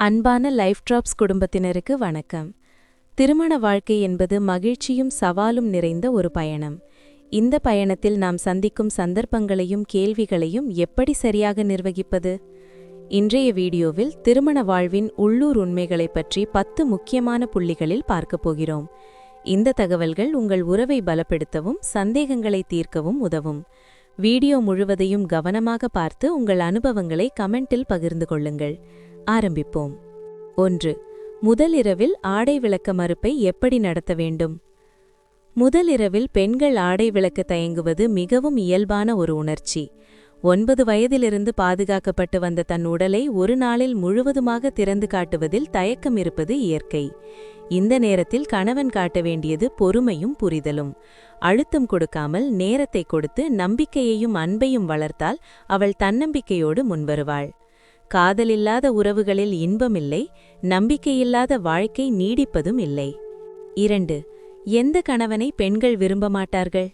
அன்பான life drops குடும்பத்தினருக்கு வணக்கம். திருமண வாழ்க்கை என்பது மகிழ்ச்சியும் சவாலும் நிறைந்த ஒரு பயணம். இந்த பயணத்தில் நாம் சந்திக்கும் சந்தர்ப்பங்களையும் கேள்விகளையும் எப்படி சரியாக நிர்வகிப்பது? இன்றைய வீடியோவில் திருமண வாழ்வின் உள்ளூர் உண்மைகளைப் பற்றி பத்து முக்கியமான புள்ளிகளில் பார்க்கப் போகிறோம். இந்த தகவல்கள் உங்கள் உறவை பலப்படுத்தவும் சந்தேகங்களை தீர்க்கவும் உதவும். வீடியோ முழுவதையும் கவனமாக பார்த்து உங்கள் அனுபவங்களை கமெண்டில் பகிர்ந்து கொள்ளுங்கள். ஆரம்பிப்போம். ஒன்று முதலிரவில் ஆடை விளக்க மறுப்பை எப்படி நடத்த வேண்டும்? முதலிரவில் பெண்கள் ஆடை விளக்க தயங்குவது மிகவும் இயல்பான ஒரு உணர்ச்சி. ஒன்பது வயதிலிருந்து பாதுகாக்கப்பட்டு வந்த தன் உடலை ஒரு நாளில் முழுவதுமாக திறந்து காட்டுவதில் தயக்கம் இருப்பது இயற்கை. இந்த நேரத்தில் கணவன் காட்ட வேண்டியது பொறுமையும் புரிதலும். அழுத்தம் கொடுக்காமல் நேரத்தை கொடுத்து நம்பிக்கையையும் அன்பையும் வளர்த்தால் அவள் தன்னம்பிக்கையோடு முன்வருவாள். காதலில்லாத உறவுகளில் இன்பமில்லை நம்பிக்கையில்லாத வாழ்க்கை நீடிப்பதும் இல்லை. இரண்டு எந்த கணவனை பெண்கள் விரும்ப மாட்டார்கள்?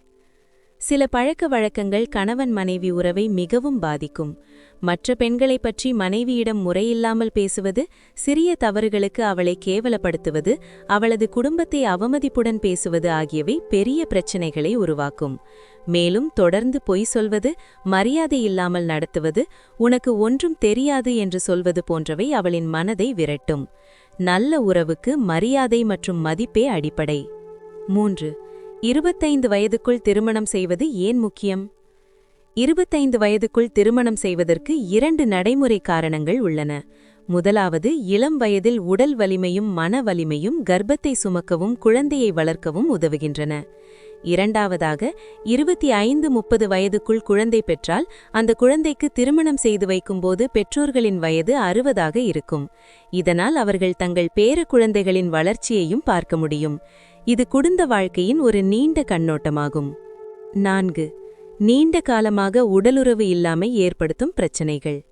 சில பழக்க வழக்கங்கள் கணவன் மனைவி உறவை மிகவும் பாதிக்கும். மற்ற பெண்களைப் பற்றி மனைவியிடம் முறையில்லாமல் பேசுவது சிறிய தவறுகளுக்கு அவளை கேவலப்படுத்துவது அவளது குடும்பத்தை அவமதிப்புடன் பேசுவது ஆகியவை பெரிய பிரச்சினைகளை உருவாக்கும். மேலும் தொடர்ந்து பொய் சொல்வது மரியாதை இல்லாமல் நடத்துவது உனக்கு ஒன்றும் தெரியாது என்று சொல்வது போன்றவை அவளின் மனதை விரட்டும். நல்ல உறவுக்கு மரியாதை மற்றும் மதிப்பே அடிப்படை. மூன்று. இருபத்தைந்து வயதுக்குள் திருமணம் செய்வது ஏன் முக்கியம்? இருபத்தைந்து வயதுக்குள் திருமணம் செய்வதற்கு இரண்டு நடைமுறை காரணங்கள் உள்ளன. முதலாவது இளம் வயதில் உடல் வலிமையும் மன வலிமையும் கர்ப்பத்தை சுமக்கவும் குழந்தையை வளர்க்கவும் உதவுகின்றன. இரண்டாவதாக இருபத்தி ஐந்து முப்பது வயதுக்குள் குழந்தை பெற்றால் அந்த குழந்தைக்கு திருமணம் செய்து வைக்கும்போது பெற்றோர்களின் வயது அறுபதாக இருக்கும். இதனால் அவர்கள் தங்கள் பேர குழந்தைகளின் வளர்ச்சியையும் பார்க்க முடியும். இது குடும்ப வாழ்க்கையின் ஒரு நீண்ட கண்ணோட்டமாகும். நான்கு நீண்ட காலமாக உடலுறவு இல்லாமை ஏற்படுத்தும் பிரச்சனைகள்.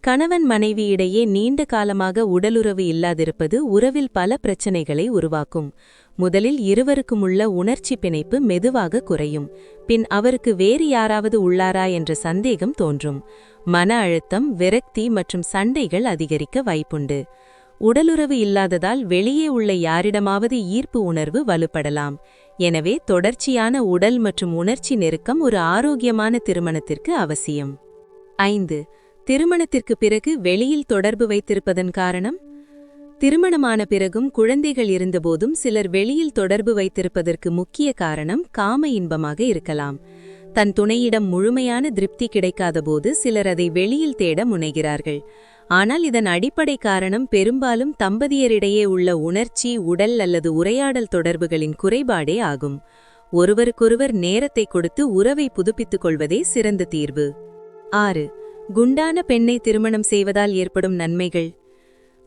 கணவன் மனைவி இடையே நீண்ட காலமாக உடலுறவு இல்லாதிருப்பது உறவில் பல பிரச்சனைகளை உருவாக்கும். முதலில் இருவருக்குமுள்ள உணர்ச்சி பிணைப்பு மெதுவாக குறையும். பின் அவருக்கு வேறு யாராவது உள்ளாரா என்ற சந்தேகம் தோன்றும். மன அழுத்தம் விரக்தி மற்றும் சண்டைகள் அதிகரிக்க வாய்ப்புண்டு. உடலுறவு இல்லாததால் வெளியே உள்ள யாரிடமாவது ஈர்ப்பு உணர்வு வலுப்படலாம். எனவே தொடர்ச்சியான உடல் மற்றும் உணர்ச்சி நெருக்கம் ஒரு ஆரோக்கியமான திருமணத்திற்கு அவசியம். ஐந்து. திருமணத்திற்கு பிறகு வெளியில் தொடர்பு வைத்திருப்பதன் காரணம்? திருமணமான பிறகும் குழந்தைகள் இருந்தபோதும் சிலர் வெளியில் தொடர்பு வைத்திருப்பதற்கு முக்கிய காரணம் காம இன்பமாக இருக்கலாம். தன் துணையிடம் முழுமையான திருப்தி கிடைக்காதபோது சிலர் அதை வெளியில் தேட முனைகிறார்கள். ஆனால் இதன் அடிப்படை காரணம் பெரும்பாலும் தம்பதியரிடையே உள்ள உணர்ச்சி உடல் அல்லது உரையாடல் தொடர்புகளின் குறைபாடே ஆகும். ஒருவருக்கொருவர் நேரத்தை கொடுத்து உறவை புதுப்பித்துக் கொள்வதே சிறந்த தீர்வு. ஆறு. குண்டான பெண்ணை திருமணம் செய்வதால் ஏற்படும் நன்மைகள்.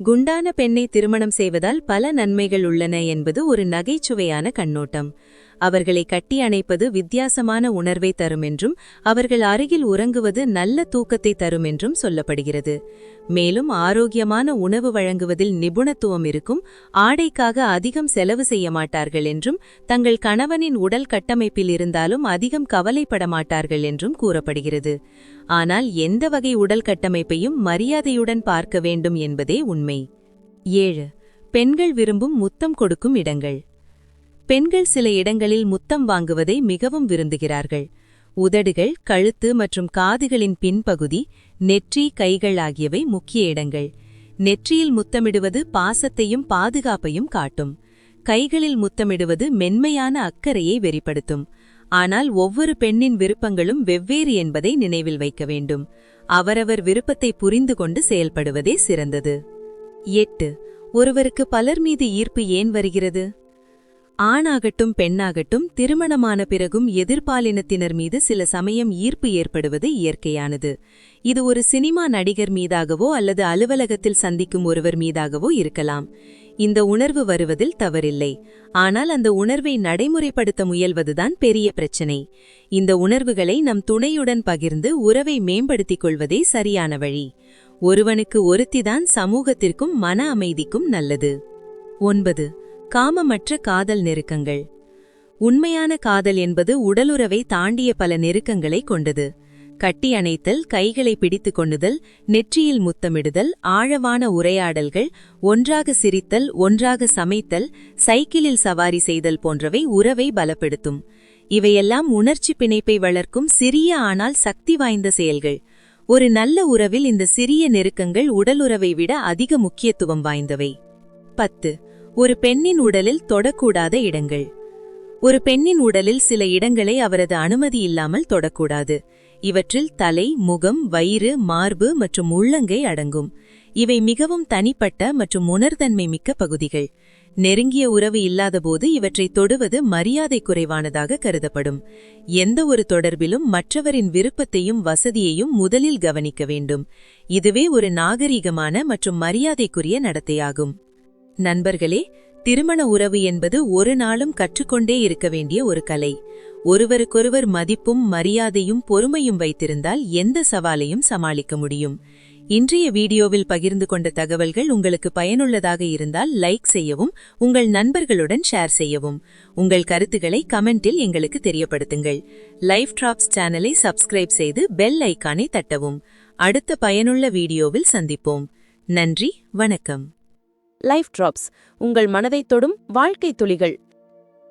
குண்டான பெண்ணை திருமணம் செய்வதால் பல நன்மைகள் உள்ளன என்பது ஒரு நகைச்சுவையான கண்ணோட்டம். அவர்களை கட்டி அணைப்பது வித்தியாசமான உணர்வை தரும் என்றும் அவர்கள் அருகில் உறங்குவது நல்ல தூக்கத்தை தரும் என்றும் சொல்லப்படுகிறது. மேலும் ஆரோக்கியமான உணவு வழங்குவதில் நிபுணத்துவம் இருக்கும் ஆடைக்காக அதிகம் செலவு செய்ய மாட்டார்கள் என்றும் தங்கள் கணவனின் உடல் கட்டமைப்பில் இருந்தாலும் அதிகம் கவலைப்பட மாட்டார்கள் என்றும் கூறப்படுகிறது. ஆனால் எந்த வகை உடல் கட்டமைப்பையும் மரியாதையுடன் பார்க்க வேண்டும் என்பதே உண்மை. ஏழு. பெண்கள் விரும்பும் முத்தம் கொடுக்கும் இடங்கள். பெண்கள் சில இடங்களில் முத்தம் வாங்குவதை மிகவும் விரும்புகிறார்கள். உதடுகள் கழுத்து மற்றும் காதுகளின் பின்பகுதி நெற்றி கைகள் ஆகியவை முக்கிய இடங்கள். நெற்றியில் முத்தமிடுவது பாசத்தையும் பாதுகாப்பையும் காட்டும். கைகளில் முத்தமிடுவது மென்மையான அக்கறையை வெளிப்படுத்தும். ஆனால் ஒவ்வொரு பெண்ணின் விருப்பங்களும் வெவ்வேறு என்பதை நினைவில் வைக்க வேண்டும். அவரவர் விருப்பத்தை புரிந்து கொண்டு செயல்படுவதே சிறந்தது. எட்டு. ஒருவருக்கு பலர் மீது ஈர்ப்பு ஏன் வருகிறது? ஆணாகட்டும் பெண்ணாகட்டும் திருமணமான பிறகும் எதிர்பாலினத்தினர் மீது சில சமயம் ஈர்ப்பு ஏற்படுவது இயற்கையானது. இது ஒரு சினிமா நடிகர் மீதாகவோ அல்லது அலுவலகத்தில் சந்திக்கும் ஒருவர் மீதாகவோ இருக்கலாம். இந்த உணர்வு வருவதில் தவறில்லை. ஆனால் அந்த உணர்வை நடைமுறைப்படுத்த முயல்வதுதான் பெரிய பிரச்சினை. இந்த உணர்வுகளை நம் துணையுடன் பகிர்ந்து உறவை மேம்படுத்திக் கொள்வதே சரியான வழி. ஒருவனுக்கு ஒருத்திதான் சமூகத்திற்கும் மன அமைதிக்கும் நல்லது. ஒன்பது. காமமற்ற காதல் நெருக்கங்கள். உண்மையான காதல் என்பது உடலுறவை தாண்டிய பல நெருக்கங்களை கொண்டது. கட்டி அணைத்தல் கைகளை பிடித்துக் கொண்டுதல் நெற்றியில் முத்தமிடுதல் ஆழமான உரையாடல்கள் ஒன்றாக சிரித்தல் ஒன்றாக சமைத்தல் சைக்கிளில் சவாரி செய்தல் போன்றவை உறவை பலப்படுத்தும். இவையெல்லாம் உணர்ச்சி பிணைப்பை வளர்க்கும் சிறிய ஆனால் சக்தி வாய்ந்த செயல்கள். ஒரு நல்ல உறவில் இந்த சிறிய நெருக்கங்கள் உடலுறவை விட அதிக முக்கியத்துவம் வாய்ந்தவை. பத்து. ஒரு பெண்ணின் உடலில் தொடக்கூடாத இடங்கள். ஒரு பெண்ணின் உடலில் சில இடங்களை அவரது அனுமதி இல்லாமல் தொடக்கூடாது. இவற்றில் தலை முகம் வயிறு மார்பு மற்றும் உள்ளங்கை அடங்கும். இவை மிகவும் தனிப்பட்ட மற்றும் உணர்தன்மை மிக்க பகுதிகள். நெருங்கிய உறவு இல்லாதபோது இவற்றை தொடுவது மரியாதை குறைவானதாக கருதப்படும். எந்த ஒரு தொடர்பிலும் மற்றவரின் விருப்பத்தையும் வசதியையும் முதலில் கவனிக்க வேண்டும். இதுவே ஒரு நாகரிகமான மற்றும் மரியாதைக்குரிய நடத்தையாகும். நண்பர்களே திருமண உறவு என்பது ஒரு நாளும் கற்றுக்கொண்டே இருக்க வேண்டிய ஒரு கலை. ஒருவருக்கொருவர் மதிப்பும் மரியாதையும் பொறுமையும் வைத்திருந்தால் எந்த சவாலையும் சமாளிக்க முடியும். இன்றைய வீடியோவில் பகிர்ந்து கொண்ட தகவல்கள் உங்களுக்கு பயனுள்ளதாக இருந்தால் லைக் செய்யவும் உங்கள் நண்பர்களுடன் ஷேர் செய்யவும். உங்கள் கருத்துக்களை கமெண்டில் எங்களுக்கு தெரியப்படுத்துங்கள். லைஃப் டிராப்ஸ் சேனலை சப்ஸ்கிரைப் செய்து பெல் ஐக்கானை தட்டவும். அடுத்த பயனுள்ள வீடியோவில் சந்திப்போம். நன்றி வணக்கம். லைஃப் டிராப்ஸ் உங்கள் மனதைத் தொடும் வாழ்க்கை துளிகள்.